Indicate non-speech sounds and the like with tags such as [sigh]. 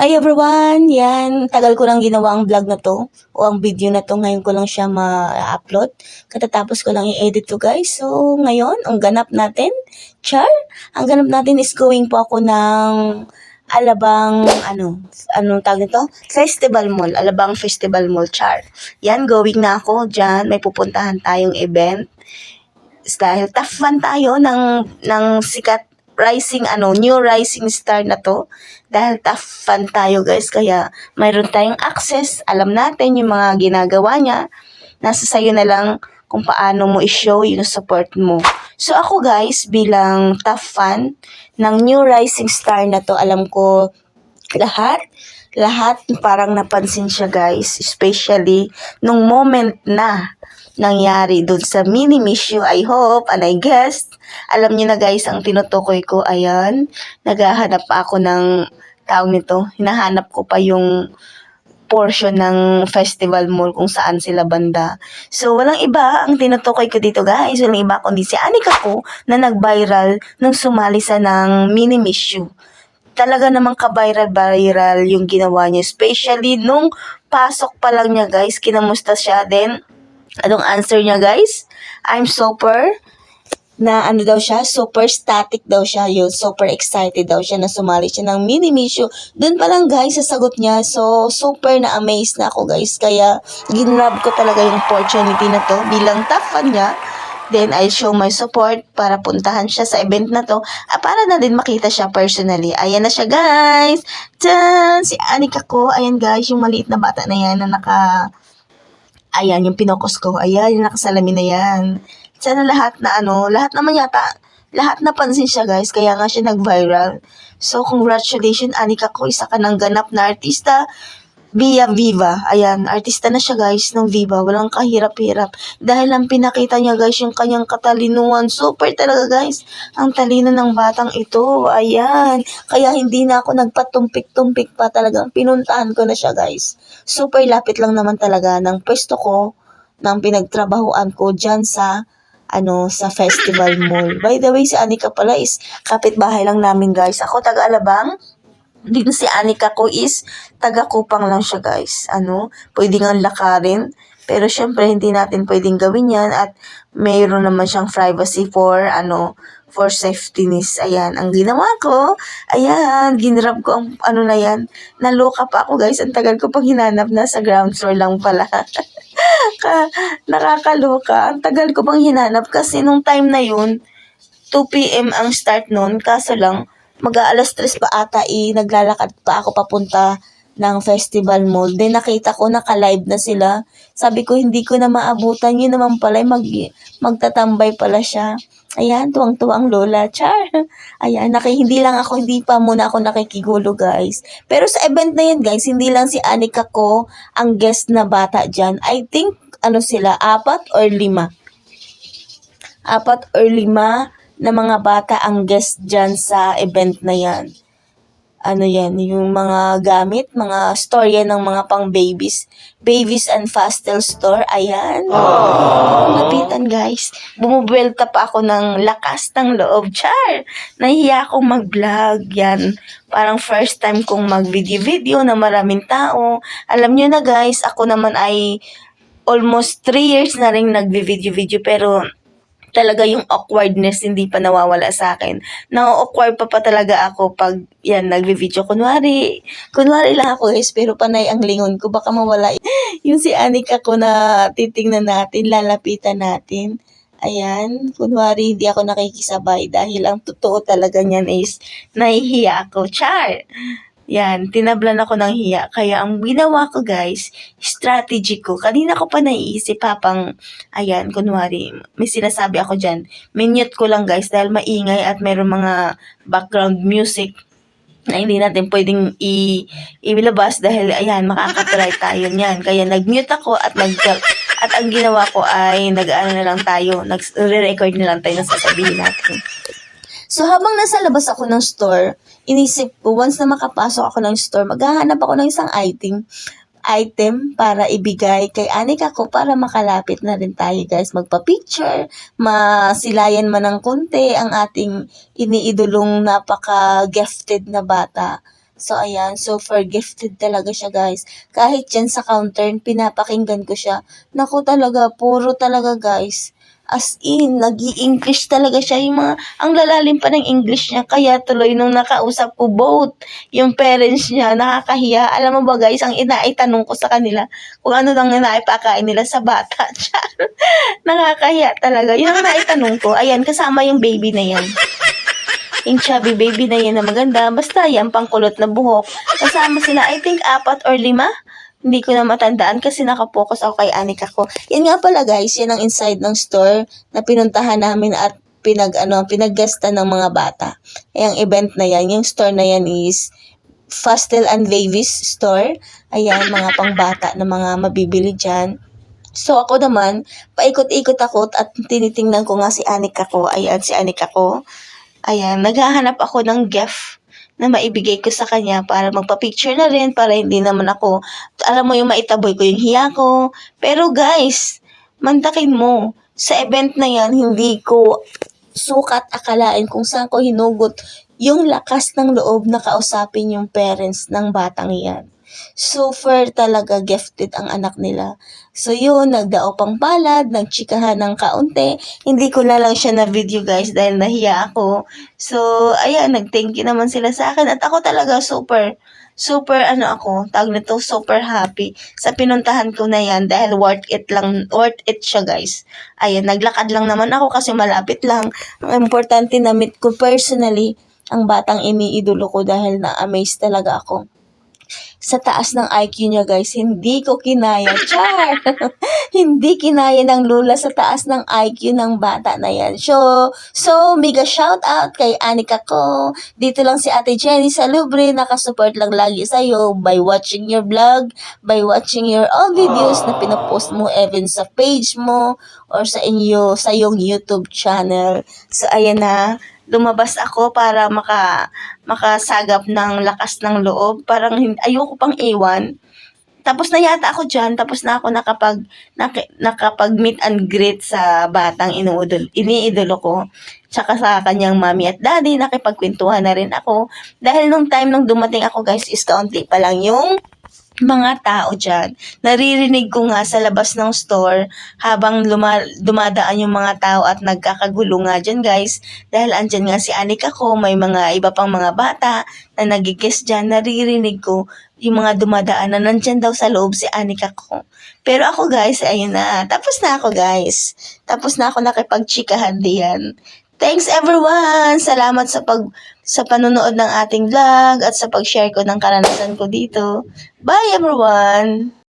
Hi everyone! Yan, tagal ko lang ginawa ang vlog na to o ang video na to. Ngayon ko lang siya ma-upload. Katatapos ko lang i-edit to guys. So, ngayon, ang ganap natin, char, ang ganap natin is going po ako ng Alabang, ano, anong tawag nito? Festival Mall. Alabang Festival Mall, char. Yan, going na ako dyan. May pupuntahan tayong event. Dahil tough fan tayo ng, ng sikat rising ano, new rising star na to. Dahil tough fan tayo guys, kaya mayroon tayong access. Alam natin yung mga ginagawa niya. Nasa sayo na lang kung paano mo i-show yung support mo. So ako guys, bilang tough fan ng new rising star na to, alam ko lahat, lahat parang napansin siya guys, especially nung moment na nangyari doon sa mini issue. I hope and I guess, alam niyo na guys, ang tinutukoy ko, ayan, naghahanap pa ako ng tawag nito, hinahanap ko pa yung portion ng festival mall kung saan sila banda. So, walang iba ang tinutukoy ko dito guys. Walang iba kundi si Anika ko na nag-viral nung sumali sa ng mini issue talaga namang ka-viral-viral yung ginawa niya. Especially nung pasok pa lang niya, guys, kinamusta siya. Then, anong answer niya, guys? I'm super na ano daw siya, super static daw siya yun, super excited daw siya na sumali siya ng mini issue. Doon pa lang guys, sa sagot niya, so super na amazed na ako guys, kaya ginrab ko talaga yung opportunity na to bilang top fan niya. Then, I show my support para puntahan siya sa event na to. Ah, para na din makita siya personally. Ayan na siya, guys! Tsan! Si Anika ko. Ayan, guys, yung maliit na bata na yan na naka... Ayan, yung pinokos ko. Ayan, yung nakasalamin na yan. Sana lahat na ano, lahat naman yata, lahat napansin siya, guys. Kaya nga siya nag-viral. So, congratulations, Anika ko. Isa ka ng ganap na artista via Viva. Ayan, artista na siya guys ng Viva. Walang kahirap-hirap. Dahil ang pinakita niya guys yung kanyang katalinuhan. Super talaga guys. Ang talino ng batang ito. Ayan. Kaya hindi na ako nagpatumpik-tumpik pa talagang pinuntahan ko na siya guys. Super lapit lang naman talaga ng pwesto ko ng pinagtrabahoan ko dyan sa ano, sa Festival Mall. By the way, si Anika pala is kapitbahay lang namin guys. Ako taga Alabang, dito si Anika ko is taga Kupang lang siya guys. Ano, pwede nga lakarin. Pero syempre hindi natin pwedeng gawin yan at mayroon naman siyang privacy for ano, for safetyness. Ayan, ang ginawa ko, ayan, ginrab ko ang ano na yan. Naloka pa ako guys, ang tagal ko pang hinanap na sa ground floor lang pala. [laughs] Ka, nakakaloka. Ang tagal ko pang hinanap kasi nung time na yun, 2 p.m. ang start nun, kaso lang, mag-aalas tres pa ata eh, naglalakad pa ako papunta ng festival mall. Then nakita ko naka-live na sila. Sabi ko hindi ko na maabutan. Yun naman pala, mag, magtatambay pala siya. Ayan, tuwang-tuwang lola. Char. [laughs] Ayan, naki, hindi lang ako, hindi pa muna ako nakikigulo guys. Pero sa event na yan guys, hindi lang si Anika ko ang guest na bata dyan. I think, ano sila, apat or lima. Apat or lima na mga bata ang guest dyan sa event na yan. Ano yan, yung mga gamit, mga store yan ng mga pang babies. Babies and Fastel Store, ayan. Lapitan guys. Bumubuelta pa ako ng lakas ng loob. Char! Nahiya akong mag-vlog. Yan. Parang first time kong mag-video-video na maraming tao. Alam nyo na guys, ako naman ay almost 3 years na rin nag-video-video pero talaga yung awkwardness hindi pa nawawala sa akin. Na-awkward pa pa talaga ako pag yan, nagvi-video. Kunwari, kunwari lang ako guys, pero panay ang lingon ko. Baka mawala [laughs] yung si Anika ko na titingnan natin, lalapitan natin. Ayan, kunwari hindi ako nakikisabay dahil ang totoo talaga niyan is nahihiya ako. Char! Yan, tinablan ako ng hiya. Kaya ang ginawa ko guys, strategy ko. Kanina ko pa naiisip habang, ayan, kunwari, may sinasabi ako dyan. Minute ko lang guys dahil maingay at mayroong mga background music na hindi natin pwedeng i ilabas dahil ayan makaka-copyright tayo niyan. Kaya nag-mute ako at nag at ang ginawa ko ay nag-ano na lang tayo, nag-record na lang tayo ng sasabihin natin. So, habang nasa labas ako ng store, inisip ko, once na makapasok ako ng store, maghahanap ako ng isang item item para ibigay kay Anika ko para makalapit na rin tayo guys magpa-picture, masilayan man ng konti ang ating iniidolong napaka-gifted na bata So, ayan. Super gifted talaga siya, guys. Kahit dyan sa counter, pinapakinggan ko siya. Naku talaga, puro talaga, guys. As in, nag english talaga siya. Yung mga, ang lalalim pa ng English niya. Kaya tuloy nung nakausap ko both, yung parents niya, nakakahiya. Alam mo ba guys, ang inaitanong ko sa kanila, kung ano nang inaipakain nila sa bata. [laughs] Nakakahiya talaga. Yun ang naitanong ko. Ayan, kasama yung baby na yan. Yung chubby baby na yan na maganda. Basta yan, pangkulot na buhok. Kasama sila, I think, apat or lima. Hindi ko na matandaan kasi nakapokus ako kay Anika ko. Yan nga pala guys, yan ang inside ng store na pinuntahan namin at pinag ano pinaggasta ng mga bata. Yung event na yan, yung store na yan is Fastel and Levis store. Ayan, mga pangbata na mga mabibili dyan. So ako naman, paikot-ikot ako at tinitingnan ko nga si Anika ko. Ayan, si Anika ko. Ayan, naghahanap ako ng gift na maibigay ko sa kanya para magpa-picture na rin para hindi naman ako, alam mo yung maitaboy ko yung hiya ko. Pero guys, mantakin mo, sa event na yan, hindi ko sukat akalain kung saan ko hinugot yung lakas ng loob na kausapin yung parents ng batang yan. Super talaga gifted ang anak nila. So yun, nagdao pang palad, nagchikahan ng kaunti. Hindi ko na lang siya na video guys dahil nahiya ako. So, ayan, nag-thank you naman sila sa akin. At ako talaga super, super ano ako, tawag nito, super happy sa pinuntahan ko na yan dahil worth it lang, worth it siya guys. Ayan, naglakad lang naman ako kasi malapit lang. Ang importante na meet ko personally ang batang iniidolo ko dahil na-amaze talaga ako sa taas ng IQ niya guys, hindi ko kinaya. Char! [laughs] hindi kinaya ng lula sa taas ng IQ ng bata na yan. So, so mega shout out kay Anika ko. Dito lang si Ate Jenny sa Lubre, nakasupport lang lagi sa'yo by watching your vlog, by watching your all videos na pinopost mo even sa page mo or sa inyo, sa yung YouTube channel. So, ayan na lumabas ako para maka makasagap ng lakas ng loob. Parang ayoko pang iwan. Tapos na yata ako dyan, tapos na ako nakapag, nak, nakapag meet and greet sa batang inuudol, iniidolo ko. Tsaka sa kanyang mami at daddy, nakipagkwentuhan na rin ako. Dahil nung time nung dumating ako guys, is kaunti pa lang yung mga tao dyan. Naririnig ko nga sa labas ng store habang luma- dumadaan yung mga tao at nagkakagulo nga dyan guys. Dahil andyan nga si Anika ko, may mga iba pang mga bata na nagigis dyan. Naririnig ko yung mga dumadaan na nandyan daw sa loob si Anika ko. Pero ako guys, ayun na. Tapos na ako guys. Tapos na ako nakipagchikahan diyan. Thanks everyone! Salamat sa pag sa panonood ng ating vlog at sa pag-share ko ng karanasan ko dito. Bye everyone!